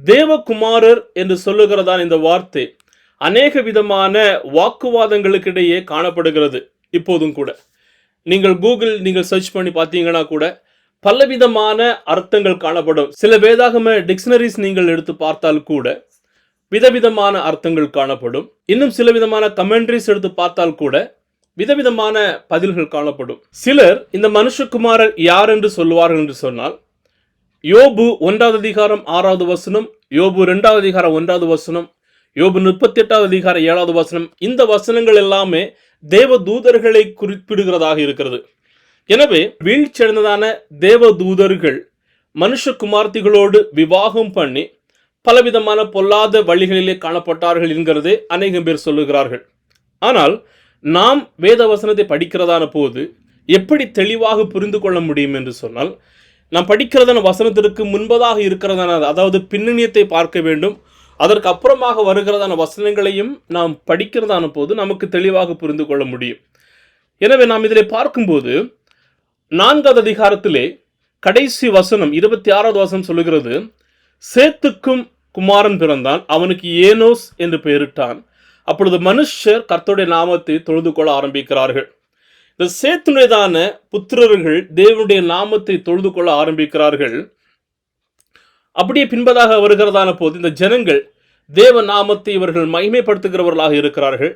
தேவகுமாரர் என்று சொல்லுகிறதான் இந்த வார்த்தை அநேக விதமான வாக்குவாதங்களுக்கிடையே காணப்படுகிறது இப்போதும் கூட. நீங்கள் கூகுள் நீங்கள் சர்ச் பண்ணி பார்த்தீங்கன்னா கூட பலவிதமான அர்த்தங்கள் காணப்படும். சில வேதாகம டிக்ஷனரிஸ் நீங்கள் எடுத்து பார்த்தால் கூட விதவிதமான அர்த்தங்கள் காணப்படும். இன்னும் சில விதமான கமெண்ட்ரிஸ் எடுத்து பார்த்தால் கூட விதவிதமான பதில்கள் காணப்படும். சிலர் இந்த மனுஷகுமாரர் யார் என்று சொல்லுவார்கள் என்று சொன்னால் யோபு ஒன்றாவது அதிகாரம் ஆறாவது வசனம் யோபு ரெண்டாவது அதிகாரம் ஒன்றாவது வசனம் யோபு முப்பத்தி எட்டாவது அதிகாரம் ஏழாவது வசனம் இந்த வசனங்கள் எல்லாமே தேவ தூதர்களை குறிப்பிடுகிறதாக இருக்கிறது. எனவே வீழ்ச்சியடைந்ததான தேவ தூதர்கள் மனுஷகுமார்த்திகளோடு விவாகம் பண்ணி பலவிதமான பொல்லாத வழிகளிலே காணப்பட்டார்கள் என்கிறதே அநேகம் பேர் சொல்லுகிறார்கள். ஆனால் நாம் வேத வசனத்தை படிக்கிறதான போது எப்படி தெளிவாக புரிந்து கொள்ள முடியும் என்று சொன்னால் நாம் படிக்கிறதான வசனத்திற்கு முன்பதாக இருக்கிறதான அதாவது பின்னணியத்தை பார்க்க வேண்டும். அதற்கு அப்புறமாக வருகிறதான வசனங்களையும் நாம் படிக்கிறதான போது நமக்கு தெளிவாக புரிந்து கொள்ள முடியும். எனவே நாம் இதில் பார்க்கும்போது நான்காவது அதிகாரத்திலே கடைசி வசனம் இருபத்தி ஆறாவது வசனம் சொல்லுகிறது சேத்துக்கும் குமாரன் பிறந்தான் அவனுக்கு ஏனோஸ் என்று பெயரிட்டான். அப்பொழுது மனுஷர் கர்த்தருடைய நாமத்தை தொழுது கொள்ள ஆரம்பிக்கிறார்கள். இந்த சேத்துனுடையதான புத்திரர்கள் தேவனுடைய நாமத்தை தொழுது கொள்ள ஆரம்பிக்கிறார்கள். அப்படியே பின்பதாக வருகிறதான போது இந்த ஜனங்கள் தேவ நாமத்தை இவர்கள் மகிமைப்படுத்துகிறவர்களாக இருக்கிறார்கள்.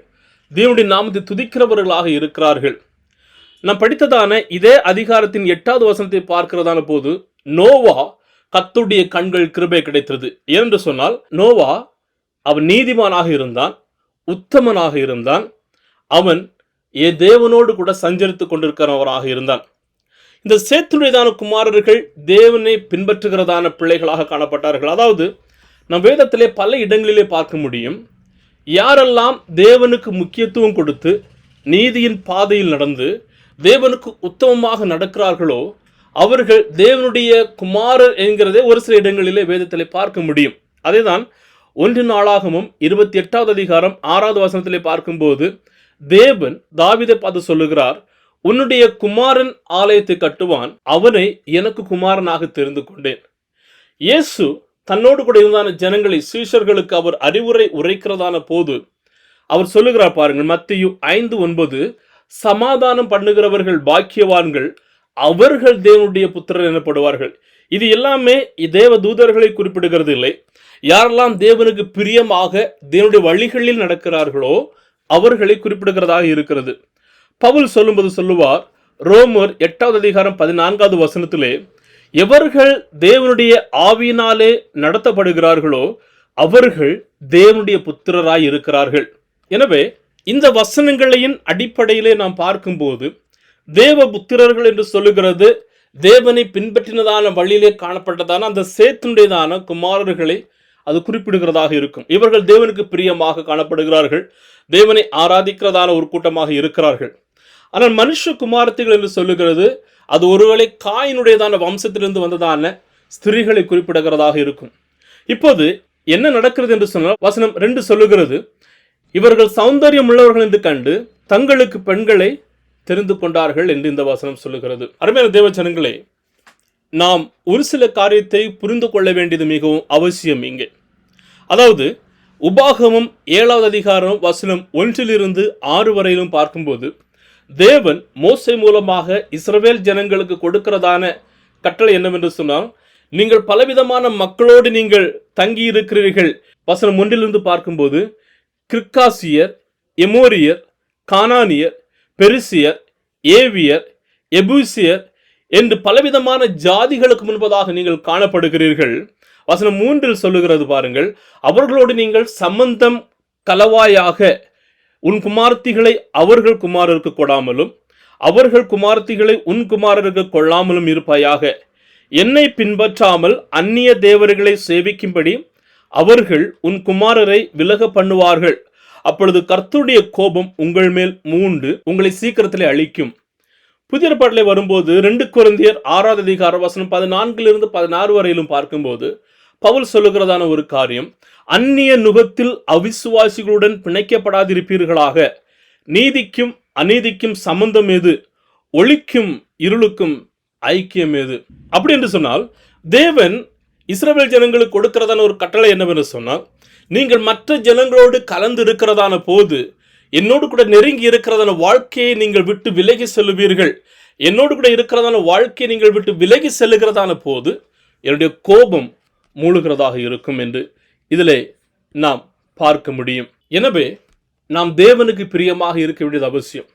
தேவனுடைய நாமத்தை துதிக்கிறவர்களாக இருக்கிறார்கள். நாம் படித்ததான இதே அதிகாரத்தின் எட்டாவது வசனத்தை பார்க்கிறதான போது நோவா கத்துடைய கண்கள் கிருபை கிடைத்தது. ஏனென்று சொன்னால் நோவா அவன் நீதிமானாக இருந்தான் உத்தமனாக இருந்தான். அவன் ஏ தேவனோடு கூட சஞ்சரித்துக் கொண்டிருக்கிறவராக இருந்தான். இந்த சேத்துடையதான குமாரர்கள் தேவனை பின்பற்றுகிறதான பிள்ளைகளாக காணப்பட்டார்கள். அதாவது நம் வேதத்திலே பல இடங்களிலே பார்க்க முடியும். யாரெல்லாம் தேவனுக்கு முக்கியத்துவம் கொடுத்து நீதியின் பாதையில் நடந்து தேவனுக்கு உத்தமமாக நடக்கிறார்களோ அவர்கள் தேவனுடைய குமாரர் என்கிறதே ஒரு சில இடங்களிலே வேதத்திலே பார்க்க முடியும். அதேதான் ஒன்று நாளாகமும் இருபத்தி எட்டாவது அதிகாரம் ஆறாவது வசனத்திலே பார்க்கும்போது தேவன் தாவிதை பார்த்து சொல்லுகிறார் உன்னுடைய குமாரன் ஆலயத்தை கட்டுவான் அவனை எனக்கு குமாரனாக தெரிந்து கொண்டேன். இயேசு தன்னோடு கூட இருந்தான ஜனங்களை சீஷர்களுக்கு அவர் அறிவுரை உரைக்கிறதான போது அவர் சொல்லுகிறார் பாருங்கள் மத்தியு ஐந்து ஒன்பது சமாதானம் பண்ணுகிறவர்கள் பாக்கியவான்கள் அவர்கள் தேவனுடைய புத்திரர் எனப்படுவார்கள். இது எல்லாமே தேவ தூதர்களை குறிப்பிடுகிறது இல்லை யாரெல்லாம் தேவனுக்கு பிரியமாக தேவனுடைய வழிகளில் நடக்கிறார்களோ அவர்களை குறிப்பிடுகிறதாக இருக்கிறது. பவுல் சொல்லும்போது சொல்லுவார் ரோமர் எட்டாவது அதிகாரம் பதினான்காவது வசனத்திலே எவர்கள் தேவனுடைய ஆவியினாலே நடத்தப்படுகிறார்களோ அவர்கள் தேவனுடைய புத்திரராய் இருக்கிறார்கள். எனவே இந்த வசனங்களையின் அடிப்படையிலே நாம் பார்க்கும்போது தேவ புத்திரர்கள் என்று சொல்லுகிறது தேவனை பின்பற்றினதான வழியிலே காணப்பட்டதான அந்த சேத்துடையதான குமாரர்களை அது குறிப்பிடுகிறதாக இருக்கும். இவர்கள் தேவனுக்கு பிரியமாக காணப்படுகிறார்கள். தேவனை ஆராதிக்கிறதான ஒரு கூட்டமாக இருக்கிறார்கள். ஆனால் மனுஷ குமாரத்திகள் என்று சொல்லுகிறது அது ஒருவேளை காயினுடையதான வம்சத்திலிருந்து வந்ததான ஸ்திரீகளை குறிப்பிடுகிறதாக இருக்கும். இப்போது என்ன நடக்கிறது என்று சொன்னால் வசனம் ரெண்டு சொல்லுகிறது. இவர்கள் சௌந்தரியம் உள்ளவர்கள் என்று கண்டு தங்களுக்கு பெண்களை தெரிந்து கொண்டார்கள் என்று இந்த வசனம் சொல்லுகிறது. அருமையான தேவச்சனங்களே நாம் ஒரு சில காரியத்தை புரிந்து கொள்ள வேண்டியது மிகவும் அவசியம் இங்கே. அதாவது உபாகமம் ஏழாவது அதிகாரம் வசனம் ஒன்றிலிருந்து ஆறு வரையிலும் பார்க்கும்போது தேவன் மோசை மூலமாக இஸ்ரவேல் ஜனங்களுக்கு கொடுக்கிறதான கட்டளை என்னவென்று சொன்னால் நீங்கள் பலவிதமான மக்களோடு நீங்கள் தங்கி இருக்கிறீர்கள் வசனம் ஒன்றிலிருந்து பார்க்கும்போது கிர்காசியர் எமோரியர் கானானியர் பெருசியர் ஏவியர் எபூசியர் என்று பலவிதமான ஜாதிகளுக்கு முன்பதாக நீங்கள் காணப்படுகிறீர்கள். வசனம் மூன்றில் சொல்லுகிறது பாருங்கள். அவர்களோடு நீங்கள் சம்பந்தம் கலவாயாக உன் குமார்த்திகளை அவர்கள் குமாரருக்கு கொடாமலும் அவர்கள் குமார்த்திகளை உன் குமாரருக்கு கொள்ளாமலும் இருப்பாயாக. என்னை பின்பற்றாமல் அந்நிய தேவர்களை சேவிக்கும்படி அவர்கள் உன் குமாரரை விலக பண்ணுவார்கள். அப்பொழுது கர்த்தருடைய கோபம் உங்கள் மேல் மூண்டு உங்களை சீக்கிரத்திலே அழிக்கும். புதிய பாட்டிலே வரும்போது ரெண்டு குழந்தையர் ஆறாவது அதிகார வசனம் பதினான்கிலிருந்து பதினாறு வரையிலும் பார்க்கும்போது பவுல் சொல்லுகிறதான ஒரு காரியம் அந்நிய நுகத்தில் அவிசுவாசிகளுடன் பிணைக்கப்படாதிருப்பீர்களாக. நீதிக்கும் அநீதிக்கும் சம்பந்தம் எது? ஒளிக்கும் இருளுக்கும் ஐக்கியம் எது? அப்படி என்று சொன்னால் தேவன் இஸ்ரவேல் ஜனங்களுக்கு கொடுக்கிறதான ஒரு கட்டளை என்னவென்று சொன்னால் நீங்கள் மற்ற ஜனங்களோடு கலந்து இருக்கிறதான போது என்னோடு கூட நெருங்கி இருக்கிறதான வாழ்க்கையை நீங்கள் விட்டு விலகி செல்லுவீர்கள். என்னோடு கூட இருக்கிறதான வாழ்க்கையை நீங்கள் விட்டு விலகி செல்லுகிறதான போது என்னுடைய கோபம் மூழ்கிறதாக இருக்கும் என்று இதிலே நாம் பார்க்க முடியும். எனவே நாம் தேவனுக்கு பிரியமாக இருக்க வேண்டியது அவசியம்.